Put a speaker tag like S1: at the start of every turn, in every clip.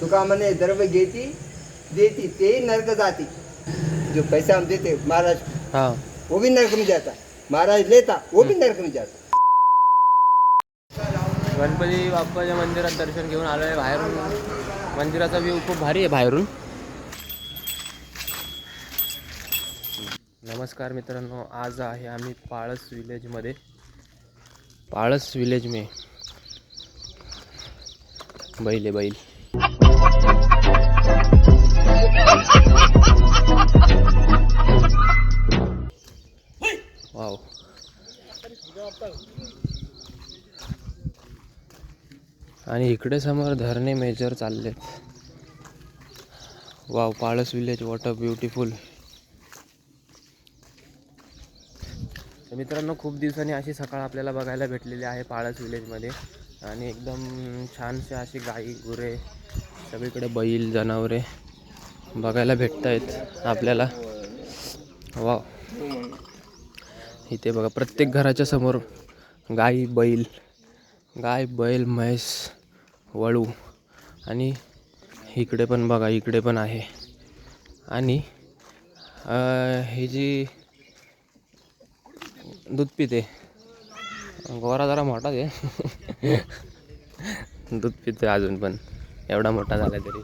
S1: तुका म्हणे द्रव्य घेती देती तेही नरक जाती. जो पैसा हम देते महाराज
S2: हाँ.
S1: वो भी नरक में जाता. महाराज लेता वो भी नरक में जाता.
S2: गणपती बाप्पाच्या मंदिरात दर्शन घेऊन आलो आहे बाहेरून. मंदिराचा व्ह्यू खूप भारी आहे बाहेरून. नमस्कार मित्रांनो आज आहे आम्ही पाळस विलेजमध्ये पाळस विलेज में. बैल आहे बैल. वाव. आणि इकडे समोर धरणे मेजर चाललेत. Wow Palas village water beautiful मित्रांनो खूप दिवसांनी अशी सकाळ आपल्याला बघायला भेटलेली आहे पाळस विलेजमध्ये आणि एकदम छानशी अशी गाई गुरे सगळीकडे बैल जनावरे बघायला भेटत आहेत आपल्याला. वाव. इथे बघा प्रत्येक घराच्या समोर गाई बैल. गाय बैल म्हैस वळू. आणि इकडे पण बघा इकडे पण आहे. आणि हे ही जी दूध पिते. गोरा जरा मोठा आहे दूध पिते अजून पण. एवढा मोठा झाला तरी.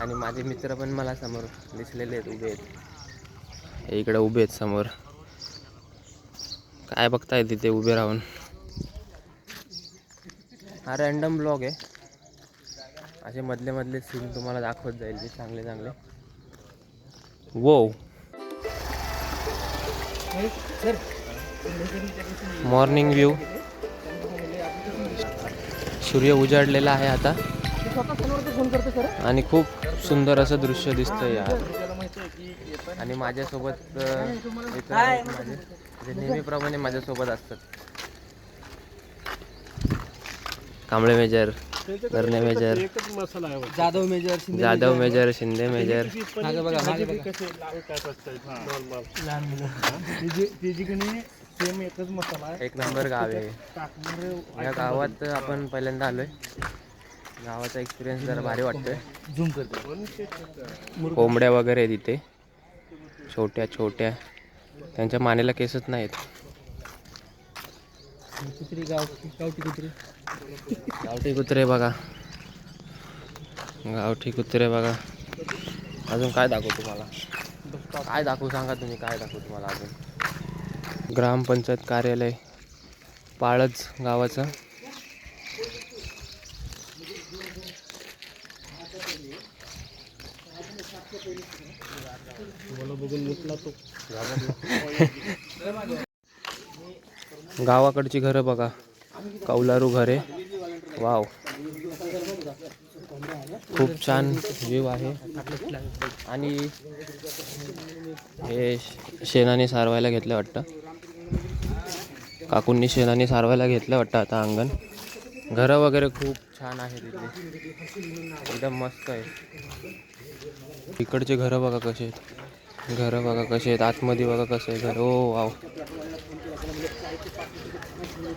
S2: आणि माझे मित्र पण मला समोर दिसलेले आहेत उभे आहेत. इकडे उभे आहेत समोर. काय बघताय तिथे उभे राहून? हा रॅन्डम ब्लॉग आहे. असे मधले मधले सीन तुम्हाला दाखवत जाईल ते चांगले चांगले. वो मॉर्निंग व्ह्यू सूर्य उजाडलेला आहे आता. आणि खूप सुंदर असं दृश्य दिसतंय यार. आणि माझ्यासोबत नेहमीप्रमाणे माझ्यासोबत असतात. Kamble major Karne major
S3: Jadhav major
S2: Jadhav major. Shinde major. एक नंबर गाव आहे. या गावात आपण पहिल्यांदा आलोय. गावाचा एक्सपिरियन्स जरा भारी वाटतोय.
S3: झूम करते.
S2: कोंबड्या वगैरे आहेत इथे छोट्या छोट्या. त्यांच्या मानेला केसच नाहीत.
S3: कुत्री गाव गावठी कुत्री.
S2: गावठी कुत्रे बघा. गावठी कुत्रे बघा. अजून काय दाखवू तुम्हाला? काय दाखवू सांगा तुम्ही काय दाखवू तुम्हाला अजून? ग्रामपंचायत कार्यालय पाळज गावाचं
S3: मला बघून मुतला तो
S2: गावाकडची घरं बघा. कौलारू घरे. वाव. खूप छान जीव आहे. आणि हे शेणाने सारवायला घेतलं वाटतं. काकूंनी शेणाने सारवायला घेतलं वाटतं आता अंगण. घरं वगैरे खूप छान आहे तिथे एकदम मस्त आहे. इकडचे घरं बघा कसे आहेत. घरं बघा कसे आहेत आतमध्ये बघा कसं आहे घर. Oh wow.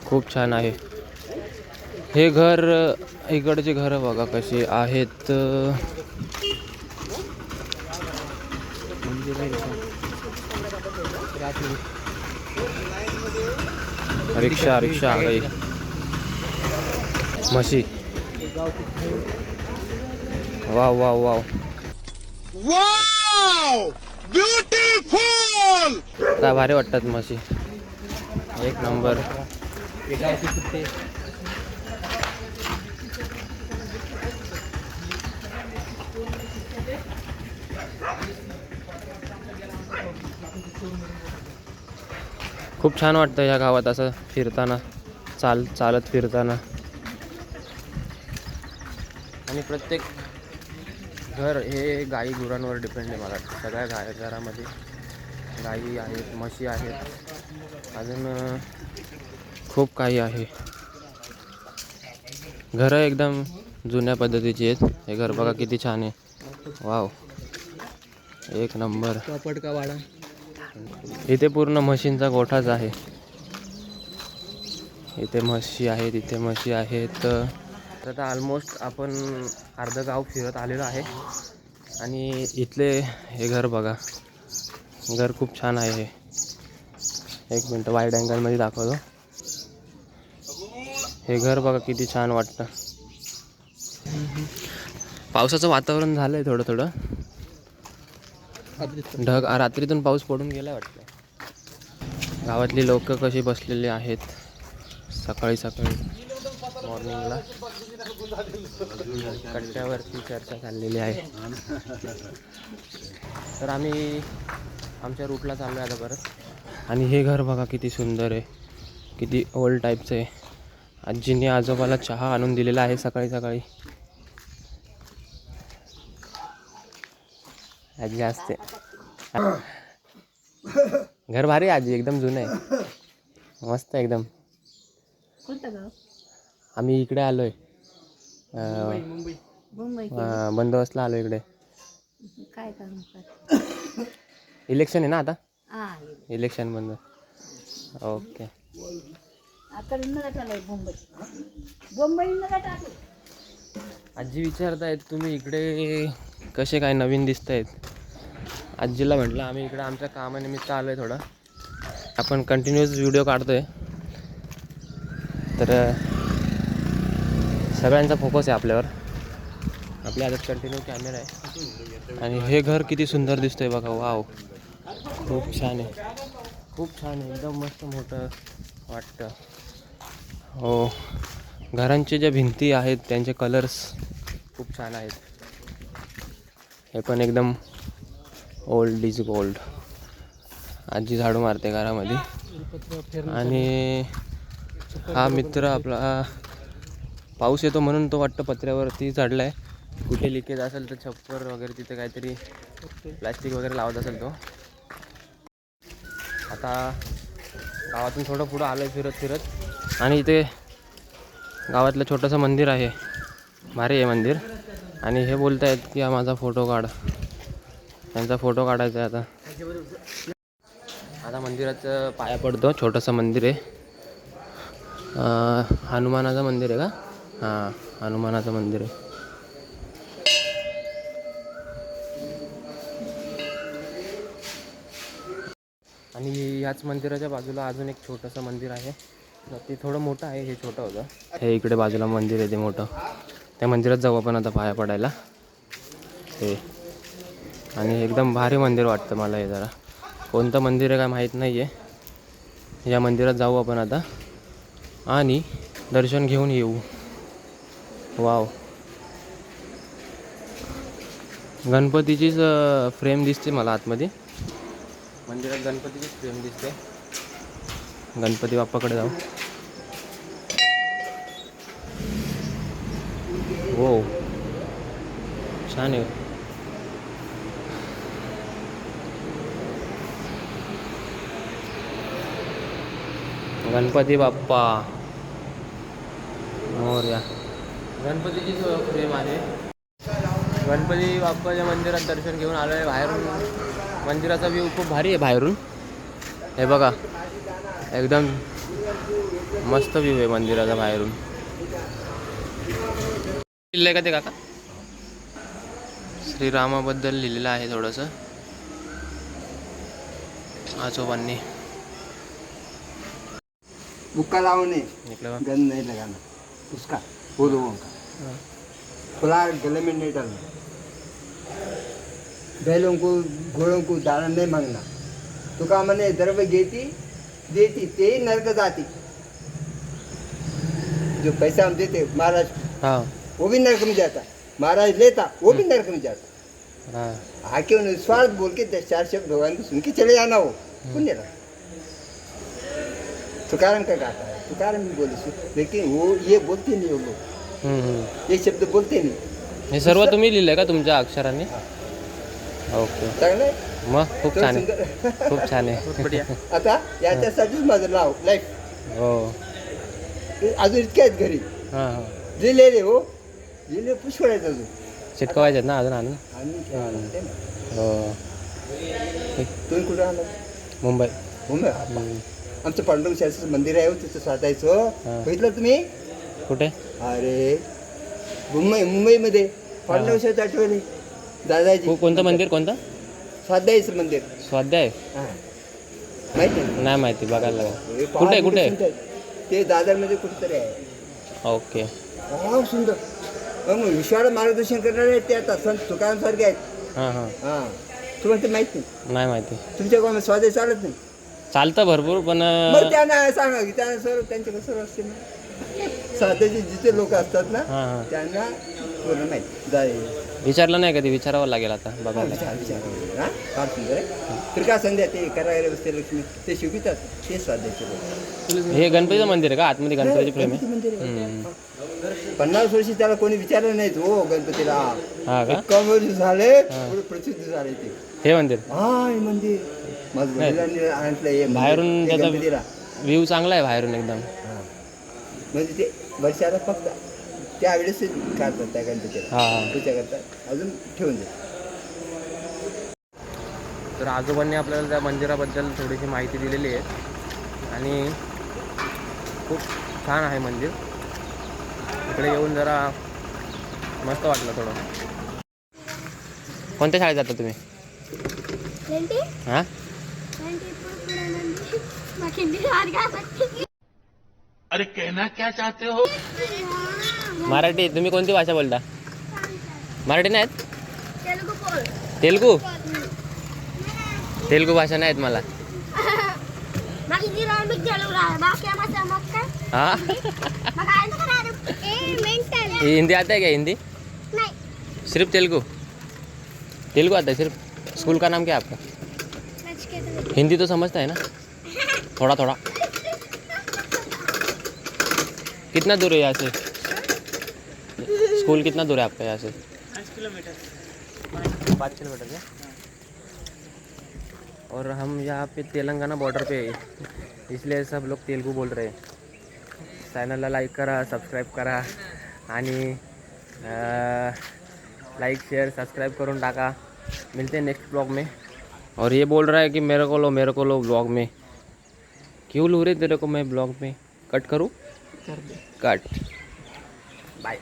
S2: खूप छान आहे. हे घर इकडचे घर बघा कसे आहेत. रिक्षा रिक्षा आ गई. म्हशी. Wow wow. वाव! काय भारी वाटतात म्हशी एक नंबर. खूप छान वाटतं या गावात असं फिरताना चाल चालत फिरताना. आणि प्रत्येक घर हे गाई गुरांवर डिपेंड आहे मला. सगळ्या गाय घरामध्ये गाई आहेत म्हशी आहेत. अजून खूप काही आहे. घरं एकदम जुन्या पद्धतीची आहेत. हे घर बघा किती छान आहे. वाव. एक नंबर.
S3: का वाडा.
S2: इथे पूर्ण म्हशींचा गोठाच आहे. इथे म्हशी आहेत इथे म्हशी आहेत. तर आता ऑलमोस्ट आपण अर्धं गाव फिरत आलेलो आहे. आणि इथले हे घर बघा. घर खूप छान आहे हे. एक मिनटं वाईड अँगलमध्ये दाखवतो. हे घर बघा किती छान वाटतं. पावसाचं वातावरण झालं आहे थोडं थोडं. ढग रात्रीतून पाऊस पडून गेला वाटतं. गावातली लोक कशी बसलेली आहेत. सकाळी सकाळी. मॉर्निंगला कट्ट्यावरती चर्चा चाललेली आहे. तर आम्ही आमच्या रूटला चाललो आहे आता परत. आणि हे घर बघा किती सुंदर आहे. किती ओल्ड टाईपचं आहे. आजीने आजोबाला चहा आणून दिलेला आहे सकाळी सकाळी. आजी असते. घर भारी आहे आजी एकदम जुनं आहे. मस्त एकदम.
S4: कोणतं गाव?
S2: आम्ही इकडे आलोय.
S4: मुंबई
S2: अं, बंदोबस्तला आलो इकडे.
S4: काय काम कर
S2: इलेक्शन आहे ना आता?
S4: हा
S2: इलेक्शन बंद. ओके. आजी विचारतायत तुम्ही इकडे कसे काय नवीन दिसत आहेत आजीला म्हटलं आम्ही इकडे आमच्या कामानिमित्त आलो आहे थोडं. आपण कंटिन्युअस व्हिडिओ काढतोय. तर अं, सगळ्यांचा फोकस आहे आपल्यावर. आपल्या हातात कंटिन्यू कॅमेरा आहे. आणि हे घर किती सुंदर दिसतंय बघा. वाव खूप छान आहे. खूप छान आहे. एकदम मस्त मोठं वाटतं. हो. घरांचे ज्या भिंती आहेत त्यांचे कलर्स खूप छान आहेत. हे पण एकदम ओल्ड इज गोल्ड आजी झाडू मारते घरामध्ये. आणि हा मित्र आपला पाऊस येतो म्हणून तो वाटतं पत्र्यावरती चढला आहे कुठे लिकेज असेल तर छप्पर वगैरे तिथं काहीतरी प्लॅस्टिक वगैरे लावत असेल तो. आता गावातून थोडं पुढं आलं आहे फिरत फिरत. आणि इथे गावातलं छोटंसं मंदिर आहे. भारी आहे मंदिर. आणि हे बोलत आहेत की हा माझा फोटो काढ. त्यांचा फोटो काढायचा आहे आता. आता मंदिराचं पाया पडतो. छोटंसं मंदिर आहे. हनुमानाचं मंदिर आहे का? हां हनुमानाचं मंदिर आहे. आणि याच मंदिराच्या बाजूला अजून एक छोटंसं मंदिर आहे. तर ते थोडं मोठं आहे हे छोटं होतं. हे इकडे बाजूला मंदिर आहे ते मोठं. त्या मंदिरात जाऊ आपण आता पाया पडायला. हे. आणि एकदम भारी मंदिर वाटतं मला हे जरा. कोणतं मंदिर आहे काय माहीत नाही आहे या मंदिरात जाऊ आपण आता. आणि दर्शन घेऊन येऊ. वाव गणपतीचीच फ्रेम दिसते मला आतमध्ये. मंदिरात गणपतीचीच फ्रेम दिसते. गणपती बाप्पाकडे जाऊ. हो छान आहे. गणपती बाप्पा. मोरया. गणपतीचीच फ्रेम आहे. गणपती बाप्पाच्या मंदिरात दर्शन घेऊन आलो आहे बाहेरून. मंदिराचा व्ह्यू खूप भारी आहे बाहेरून. हे बघा एकदम मस्त व्ह्यू आहे मंदिराचा बाहेरून. लिहिलंय का ते काका? श्रीरामाबद्दल लिहिलेलं आहे थोडंसं. आजोबांनी
S1: बुक्का लावणे. गंद नहीं लगाना. उसका वो का खुला गले में नहीं डालना बैलों को घोड़ों को दाना नहीं मांगना। तो का मने द्रव्य घेती देती ते नरक जाती। जो पैसा हम देते महाराज
S2: हा।
S1: वो भी नरक में जाता। महाराज लेता वो भी नरक में जाता।
S2: हा।
S1: आके उन्हें स्वार्थ बोल के दस चार शब्द भगवान को सुन के चले जाना हो पुण्य रहा। तुकारम का गाता है। तुकारम भी बोले सु- लेकिन वो ये बोलते नहीं वो लोग
S2: हम्म, हम्म.
S1: ये शब्द बोलते नहीं
S2: हे सर्व तुम्ही लिहिलंय का तुमच्या अक्षरांनी ओके
S1: चांगलं आहे?
S2: मग खूप छान आहे खूप छान आहे
S1: आता याच्यासाठीच माझं नाव लाईफ
S2: हो
S1: अजून इतके आहेत घरी
S2: हाँ हाँ
S1: लिहिलेले हो लिहिले पुष्कळ आहेत अजून
S2: चिटकवायचे आहेत ना अजून आणून. हो
S1: तुम्ही कुठं आला
S2: मुंबई
S1: मुंबई. आमचं पांडुरंग शास्त्री मंदिर आहे हो, तिथं साधायचं. बघितलं तुम्ही?
S2: कुठे?
S1: अरे मुंबई मुंबईमध्ये. वर्षात आठवले. दादाजी.
S2: कोणतं मंदिर कोणतं?
S1: स्वाध्यायचं मंदिर.
S2: स्वाध्याय.
S1: हा. माहिती?
S2: नाही माहिती बघायला कुठे कुठे.
S1: ते दादरमध्ये कुठेतरी आहे.
S2: ओके.
S1: हा सुंदर. मग विश्वाला मार्गदर्शन करणारे ते आता संत तुकारामसारखे आहेत.
S2: हां हां.
S1: हा. तुम्हाला ते माहीत? नाही
S2: नाही माहिती.
S1: तुमच्या गावात स्वाध्याय चालत नाही?
S2: चालतं भरपूर पण
S1: मग त्यांना सांगा की त्यांना सर्व त्यांच्याकडे सर्व असते ना. स्वाध्याचे जिथे लोक असतात ना
S2: हां हां.
S1: त्यांना पूर्ण माहिती जाय.
S2: विचारलं नाही कधी विचारावं लागेल आता बघायला.
S1: विचार विचार हा? फार सुंदर आहे. तर का संध्या ते करायला बसते लक्ष्मी? ते शिकवितात ते स्वाध्याचे लोक.
S2: हे गणपतीचं मंदिर आहे का? आतमध्ये गणपतीची प्रेम? आहे.
S1: मंदिर. पन्नास वर्षी त्याला कोणी विचारलं नाही हो गणपतीला.
S2: हा का?
S1: वर्ष झाले पुढे प्रसिद्ध झाले ते.
S2: हे मंदिर?
S1: हा हे मंदिर. वडिलांनी आणलं हे
S2: बाहेरून
S1: ते
S2: त्याचा
S1: गणपतीला
S2: व्ह्यू चांगला आहे बाहेरून एकदम.
S1: हा. म्हणजे ते वर्षाला फक्त त्यावेळेस काढतात त्या गणपतीला.
S2: हा.
S1: पूजा करतात. अजून ठेवून देतात.
S2: तर आजोबांनी आपल्याला त्या मंदिराबद्दल थोडीशी माहिती दिलेली आहे. आणि खूप छान आहे मंदिर. इकडे येऊन जरा मस्त वाटलं थोडं. कोणत्या शाळेत जाता तुम्ही? हां?
S3: अरे कहना क्या चाहते हो?
S2: मराठी तुम्ही कोणती भाषा बोलता? मराठी नाहीत
S4: तेलगू
S2: तेलगू? भाषा नाहीत मला. हिंदी आता आहे का हिंदी? सिर्फ तेलुगू? तेलुगू आता है सिर्फ. स्कूल का नाम क्या आपका? हिंदी तो समझता है ना? थोड़ा थोड़ा। कितना दूर है यहाँ से? स्कूल कितना दूर है आपका यहाँ से? किलोमीटर पाँच किलोमीटर क्या? और हम यहाँ पे तेलंगाना बॉर्डर पे इसलिए सब लोग तेलुगु बोल रहे हैं। चॅनलला लाईक करा सबस्क्राईब करा। आणि लाईक शेअर सब्सक्राइब करून टाका। मिलते हैं नेक्स्ट ब्लॉग में। और ये बोल रहा है कि मेरे को लो मेरे को लो ब्लॉग में। क्यों लू रहे तेरे को मैं ब्लॉग में? कट करूँ? Cut by